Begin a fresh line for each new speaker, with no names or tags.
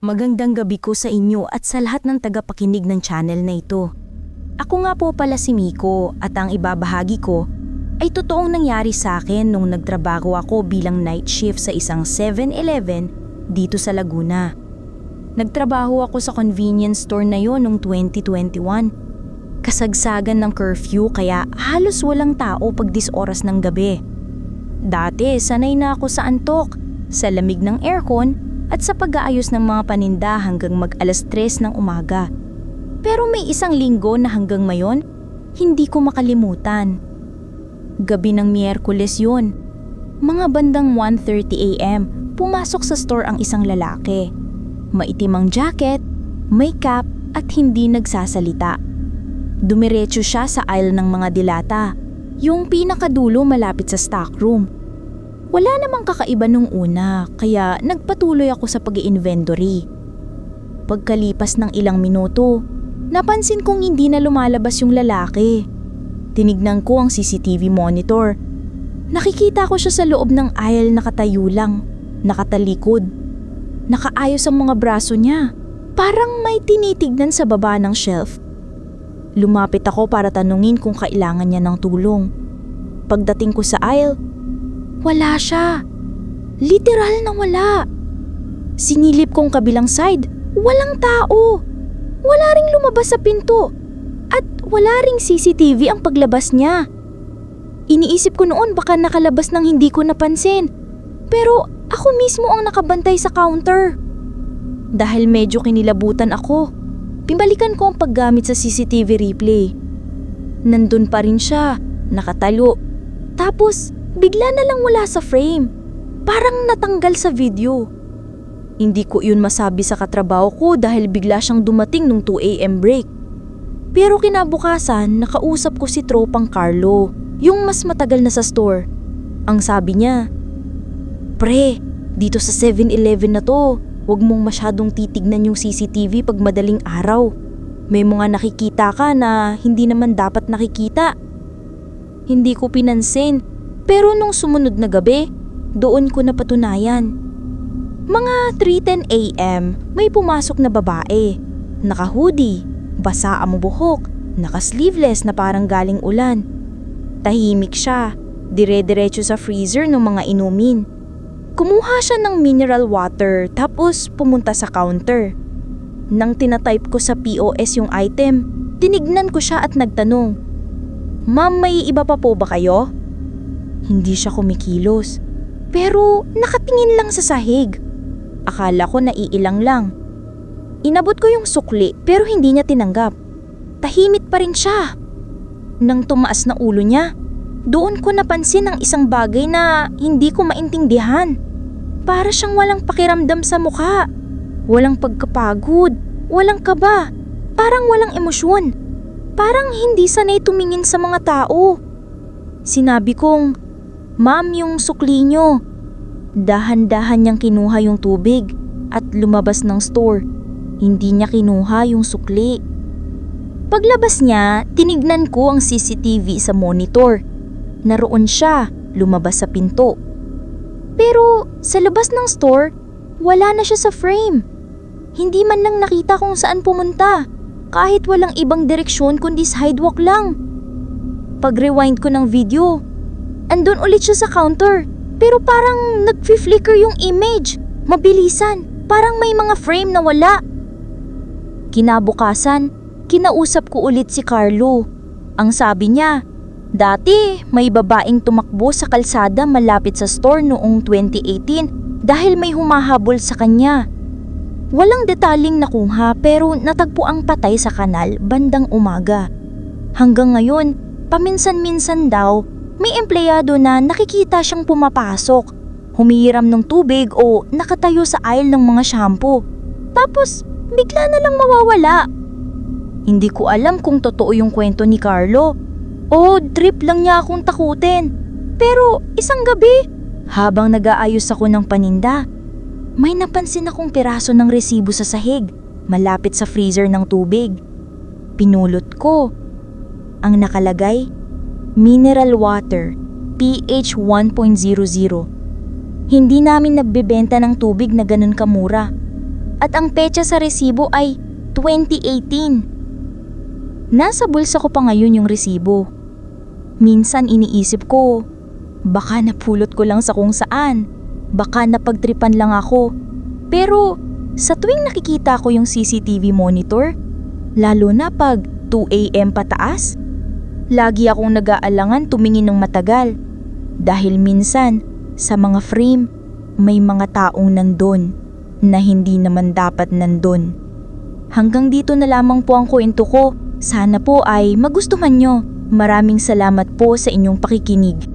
Magandang gabi ko sa inyo at sa lahat ng tagapakinig ng channel na ito. Ako nga po pala si Miko at ang ibabahagi ko ay totoong nangyari sa akin nung nagtrabaho ako bilang night shift sa isang 7-Eleven dito sa Laguna. Nagtrabaho ako sa convenience store na yon noong 2021. Kasagsagan ng curfew kaya halos walang tao pag dis oras ng gabi. Dati sanay na ako sa antok, sa lamig ng aircon at sa pag-aayos ng mga paninda hanggang mag alas 3 ng umaga. Pero may isang linggo na hanggang mayon, hindi ko makalimutan. Gabi ng Miyerkules yun. Mga bandang 1.30 a.m., pumasok sa store ang isang lalaki. Maitim ang jacket, may cap at hindi nagsasalita. Dumiretso siya sa aisle ng mga dilata, yung pinakadulo malapit sa stockroom. Wala namang kakaiba nung una, kaya nagpatuloy ako sa pag inventory Pagkalipas ng ilang minuto, napansin kong hindi na lumalabas yung lalaki. Tinignan ko ang CCTV monitor. Nakikita ko siya sa loob ng aisle nakatayo lang, nakatalikod. Nakaayos ang mga braso niya. Parang may tinitignan sa baba ng shelf. Lumapit ako para tanungin kung kailangan niya ng tulong. Pagdating ko sa aisle, wala siya. Literal na wala. Sinilip kong kabilang side, walang tao. Wala ring lumabas sa pinto. At wala ring CCTV ang paglabas niya. Iniisip ko noon baka nakalabas ng hindi ko napansin. Pero ako mismo ang nakabantay sa counter. Dahil medyo kinilabutan ako, pimbalikan ko ang paggamit sa CCTV replay. Nandun pa rin siya, nakatalo. Tapos bigla na lang wala sa frame. Parang natanggal sa video. Hindi ko yun masabi sa katrabaho ko dahil bigla siyang dumating nung 2am break. Pero kinabukasan, nakausap ko si Tropang Carlo, yung mas matagal na sa store. Ang sabi niya, Pre, dito sa 7-Eleven na to, huwag mong masyadong titignan yung CCTV pag madaling araw. May mga nakikita ka na hindi naman dapat nakikita. Hindi ko pinansin pero nung sumunod na gabi, doon ko napatunayan. Mga 3.10 a.m. may pumasok na babae. Naka-hoodie, basa ang buhok, naka-sleeveless na parang galing ulan. Tahimik siya, dire-diretso sa freezer ng mga inumin. Kumuha siya ng mineral water tapos pumunta sa counter. Nang tinatype ko sa POS yung item, tinignan ko siya at nagtanong, Ma'am, may iba pa po ba kayo? Hindi siya kumikilos. Pero nakatingin lang sa sahig. Akala ko naiilang lang. Inabot ko yung sukli pero hindi niya tinanggap. Tahimik pa rin siya. Nang tumaas na ulo niya, doon ko napansin ang isang bagay na hindi ko maintindihan. Para siyang walang pakiramdam sa mukha. Walang pagkapagod, walang kaba, parang walang emosyon. Parang hindi sanay tumingin sa mga tao. Sinabi kong, Ma'am, yung sukli nyo. Dahan-dahan niyang kinuha yung tubig at lumabas ng store. Hindi niya kinuha yung sukli. Paglabas niya, tinignan ko ang CCTV sa monitor. Naroon siya, lumabas sa pinto. Pero sa labas ng store, wala na siya sa frame. Hindi man lang nakita kung saan pumunta, kahit walang ibang direksyon kundi sidewalk lang. Pag-rewind ko ng video, andun ulit siya sa counter. Pero parang nag-flicker yung image. Mabilisan. Parang may mga frame na wala. Kinabukasan, kinausap ko ulit si Carlo. Ang sabi niya, dati may babaeng tumakbo sa kalsada malapit sa store noong 2018 dahil may humahabol sa kanya. Walang detaling nakuha pero natagpo ang patay sa kanal bandang umaga. Hanggang ngayon, paminsan-minsan daw may empleyado na nakikita siyang pumapasok, humihiram ng tubig o nakatayo sa aisle ng mga shampoo. Tapos bigla na lang mawawala. Hindi ko alam kung totoo yung kwento ni Carlo o trip lang niya akong takutin. Pero isang gabi, habang nag-aayos ako ng paninda, may napansin akong piraso ng resibo sa sahig malapit sa freezer ng tubig. Pinulot ko. Ang nakalagay, mineral water, pH 1.00. Hindi namin nagbebenta ng tubig na ganun kamura. At ang petsa sa resibo ay 2018. Nasa bulsa ko pa ngayon yung resibo. Minsan iniisip ko, baka napulot ko lang sa kung saan. Baka napagtripan lang ako. Pero sa tuwing nakikita ko yung CCTV monitor, lalo na pag 2 a.m. pataas, lagi akong nag-aalangan tumingin ng matagal. Dahil minsan, sa mga frame, may mga taong nandun na hindi naman dapat nandun. Hanggang dito na lamang po ang kwento ko. Sana po ay magustuhan nyo. Maraming salamat po sa inyong pakikinig.